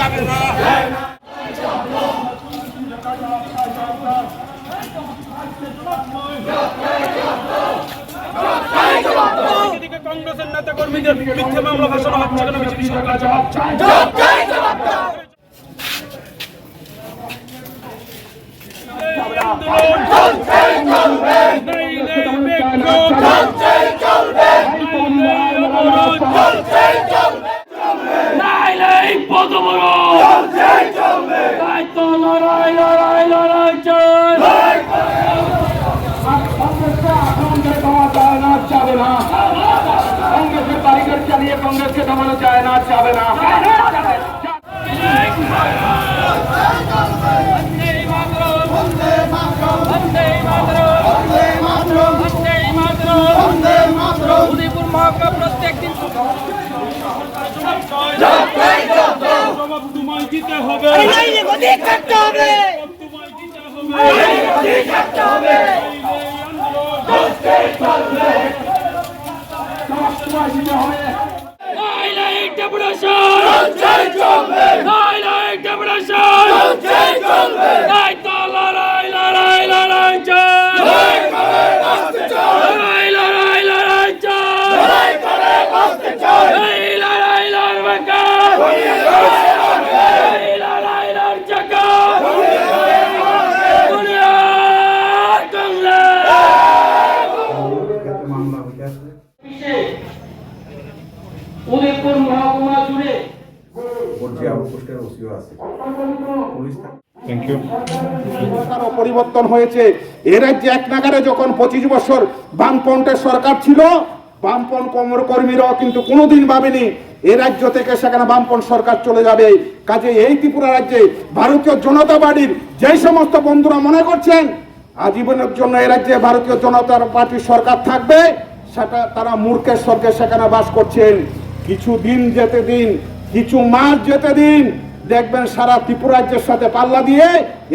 যাবে না কংগ্রেসের নেতা কর্মীদের মিথ্যে মামলা ভাষণ হচ্ছে কেন বিজেপি সরকার জবাব চায় নেই নেই বিক্ষোভ নাই নাই পদমরণ তাই তো লড়াই লড়াই লড়াই চাই কংগ্রেসকে থামানো যায় না যাবে না কংগ্রেসের তারিখের চালিয়ে কংগ্রেসকে থামানো যায় না যাবে না উদয়পুর মহাকা প্রত্যেক দিন জবাব তোমায় দিতে হবে জবাব তোমায় দিতে হবে নাই নাই ডেপুটেশন নাই নাই ডেপুটেশন নাই তো লড়াই লড়াই লড়াই চাই লড়াই লড়াই লড়াই চাই এই লড়াই লড়বে কে? এই লড়াই লড়ছে কে? বুনিয়াদ কংগ্রেস উদয়পুর মহকুমা জুড়ে। পরিবর্তন হয়েছে। এ রাজ্যে এক নাগারে যখন পঁচিশ বছর বামপন্থের সরকার ছিল বামপন কমর কর্মীরাও কিন্তু কোনোদিন ভাবেনি এ রাজ্য থেকে সেখানে বামপন সরকার চলে যাবে। কাজে এই ত্রিপুরা রাজ্যে ভারতীয় জনতা পার্টির যে সমস্ত বন্ধুরা মনে করছেন আজীবনের জন্য এ রাজ্যে ভারতীয় জনতা পার্টির সরকার থাকবে। সেটা তারা মূর্খের স্বর্গে সেখানে বাস করছেন। কিছু দিন যেতে দিন, কিছু মাস যেতে দিন, দেখবেন সারা ত্রিপুরাজ্যের সাথে পাল্লা দিয়ে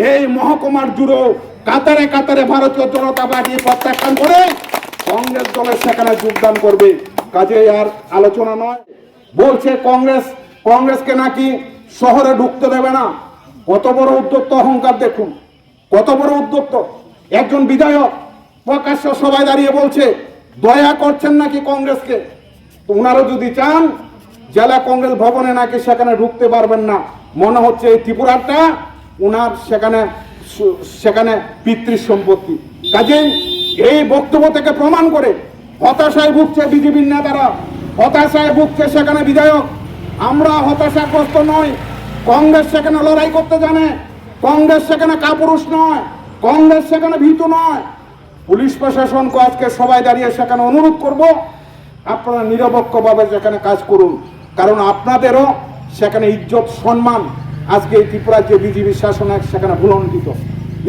এই মহকুমার জুড়ো কাতারে কাতারে ভারতীয় জনতা পার্টি প্রত্যাখ্যান করে কংগ্রেস দলের সেখানে যোগদান করবে। কাজে আর আলোচনা নয়। বলছে কংগ্রেস, কংগ্রেসকে নাকি শহরে ঢুকতে দেবে না। কত বড় উদ্যোক্ত অহংকার দেখুন। কত বড় উদ্যোক্ত। একজন বিধায়ক প্রকাশ্য সবাই দাঁড়িয়ে বলছে দয়া করছেন নাকি কংগ্রেসকে? তো ওনারা যদি চান, জেলা কংগ্রেস ভবনে নাকি সেখানে ঢুকতে পারবেন না। মনে হচ্ছে এই ত্রিপুরাটা ওনার সেখানে সেখানে পিতৃ সম্পত্তি কাজেই এই বক্তব্য থেকে প্রমাণ করে হতাশায় ভুগছে বিজেপির নেতারা, হতাশায় ভুগছে সেখানে বিধায়ক। আমরা হতাশাগ্রস্ত নই। কংগ্রেস সেখানে লড়াই করতে জানে। কংগ্রেস সেখানে কাপুরুষ নয়। কংগ্রেস সেখানে ভীতু নয়। পুলিশ প্রশাসনকে আজকে সবাই দাঁড়িয়ে সেখানে অনুরোধ করব, আপনারা নিরপেক্ষভাবে সেখানে কাজ করুন। কারণ আপনাদেরও সেখানে ইজ্জত, সম্মান আজকে এই ত্রিপুরার যে বিজেপি শাসন সেখানে ভুলণ্ঠিত।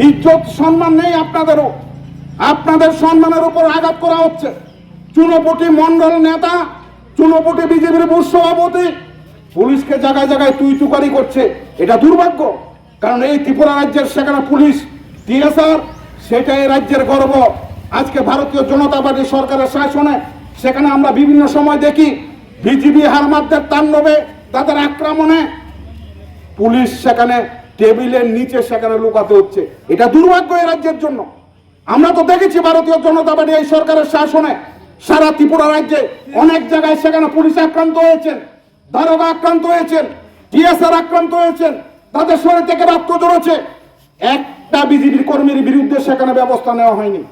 ইজ্জত, সম্মান নেই আপনাদেরও। আপনাদের সম্মানের উপর আঘাত করা হচ্ছে। চুনোপটি মন্ডল নেতা, চুনোপটি বিজেপির বুথ সভাপতি পুলিশকে জায়গায় জায়গায় তুই তুকারি করছে। এটা দুর্ভাগ্য। কারণ এই ত্রিপুরা রাজ্যের সেখানে পুলিশ, টিএসআর সেটা এই রাজ্যের গর্ব। আজকে ভারতীয় জনতা পার্টি সরকারের শাসনে সেখানে আমরা বিভিন্ন সময় দেখি, বিজিবি হারমাদদের তাণ্ডবে তাদের আক্রমণে পুলিশ সেখানে টেবিলের নিচে সেখানে লুকাতে হচ্ছে। এটা দুর্ভাগ্য এই রাজ্যের জন্য। আমরা তো দেখেছি ভারতীয় জনতা পার্টি এই সরকারের শাসনে সারা ত্রিপুরা রাজ্যে অনেক জায়গায় সেখানে পুলিশ আক্রান্ত হয়েছেন, দারোগা আক্রান্ত হয়েছেন টিএসআর আক্রান্ত হয়েছেন, তাদের শরীর থেকে রক্ত জড়েছে একটা বিজেপির কর্মীর বিরুদ্ধে সেখানে ব্যবস্থা নেওয়া হয়নি।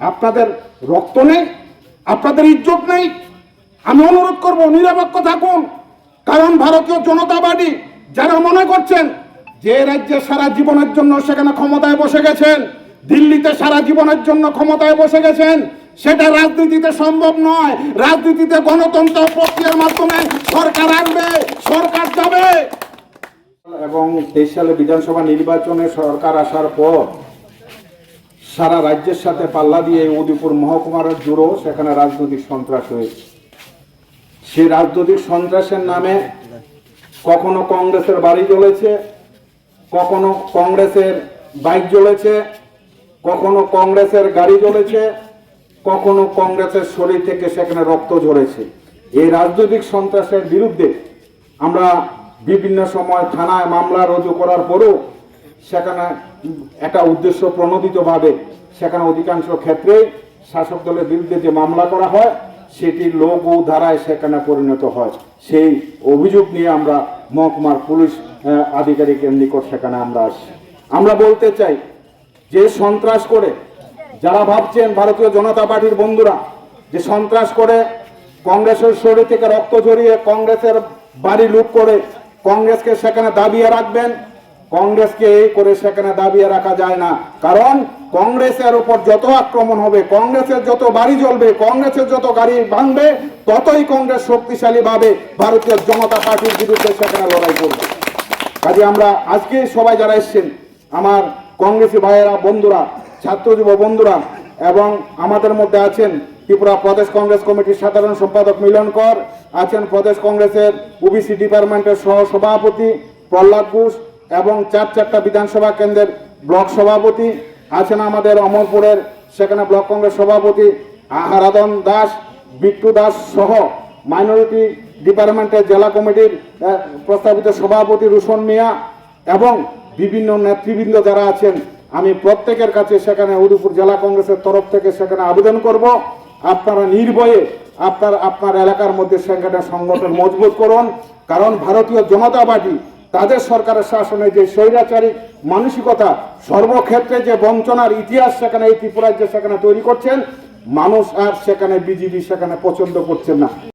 আপনাদের রক্ত নেই, আপনাদের ইজ্জত নেই। আমি অনুরোধ করব, নিরপেক্ষ থাকুন। কারণ ভারতীয় জনতা পার্টি যারা মনে করছেন যে রাজ্যে সারা জীবনের জন্য সেখানে ক্ষমতায় বসে গেছেন, দিল্লিতে সারা জীবনের জন্য ক্ষমতায় বসে গেছেন, সেটা রাজনীতিতে সম্ভব নয়। রাজনীতিতে গণতন্ত্র প্রক্রিয়ার মাধ্যমে সরকার আনবে সরকার যাবে। এবং তেইশ সালে বিধানসভা নির্বাচনে সরকার আসার পর সারা রাজ্যের সাথে পাল্লা দিয়ে এই উদয়পুর মহকুমার জুড়ো সেখানে রাজনৈতিক সন্ত্রাস হয়েছে। সেই রাজনৈতিক সন্ত্রাসের নামে কখনো কংগ্রেসের বাড়ি জ্বলেছে, কখনো কংগ্রেসের বাইক জ্বলেছে, কখনো কংগ্রেসের গাড়ি জ্বলেছে, কখনো কংগ্রেসের শরীর থেকে সেখানে রক্ত ঝরেছে। এই রাজনৈতিক সন্ত্রাসের বিরুদ্ধে আমরা বিভিন্ন সময় থানায় মামলা রুজু করার পরেও সেখানে একটা উদ্দেশ্য প্রণোদিতভাবে সেখানে অধিকাংশ ক্ষেত্রে শাসক দলের বিরুদ্ধে যে মামলা করা হয়, সেটি ও ধারায় সেখানে পরিণত হয়। সেই অভিযোগ নিয়ে আমরা মহকুমার পুলিশ আধিকারিকের নিকট সেখানে আমরা আসি। আমরা বলতে চাই, যে সন্ত্রাস করে যারা ভাবছেন ভারতীয় জনতা পার্টির বন্ধুরা, যে সন্ত্রাস করে কংগ্রেসের শরীর থেকে রক্ত ঝরিয়ে কংগ্রেসের বাড়ি লুট করে কংগ্রেসকে সেখানে দাবিয়ে রাখবেন, কংগ্রেসকে এই করে সেখানে দাবিয়ে রাখা যায় না। কারণ কংগ্রেসের উপর যত আক্রমণ হবে, কংগ্রেসের যত বাড়ি জ্বলবে, কংগ্রেসের যত গাড়ি ভাঙবে, ততই কংগ্রেস শক্তিশালী ভাবে ভারতীয় জনতা পার্টির বিরুদ্ধে সেখানে লড়াই করবে। কাজে আমরা আজকে সবাই যারা এসছেন, আমার কংগ্রেসি ভাইয়েরা, বন্ধুরা ছাত্র যুব বন্ধুরা এবং আমাদের মধ্যে আছেন ত্রিপুরা প্রদেশ কংগ্রেস কমিটির সাধারণ সম্পাদক মিলন কর, আছেন প্রদেশ কংগ্রেসের ওবিসি ডিপার্টমেন্টের সহ সভাপতি প্রহ্লাদ ঘোষ এবং চার চারটা বিধানসভা কেন্দ্রের ব্লক সভাপতি, আছেন আমাদের অমরপুরের সেখানে ব্লক কংগ্রেস সভাপতি আহারাদন দাস, বিট্টু দাস সহ মাইনরিটি ডিপার্টমেন্টের জেলা কমিটির প্রস্তাবিত সভাপতি রুশন মিয়া এবং বিভিন্ন নেতৃবৃন্দ যারা আছেন, আমি প্রত্যেকের কাছে সেখানে উদয়পুর জেলা কংগ্রেসের তরফ থেকে সেখানে আবেদন করব। আপনারা নির্ভয়ে আপনার আপনার এলাকার মধ্যে সেখানে সংগঠন মজবুত করুন। কারণ ভারতীয় জনতা পার্টি তাদের সরকারের শাসনে যে স্বৈরাচারী মানসিকতা, সর্বক্ষেত্রে যে বঞ্চনার ইতিহাস সেখানে, এই ত্রিপুরায় যে সেখানে তৈরি করছেন, মানুষ আর সেখানে বিজেপি সেখানে পছন্দ করছেন না।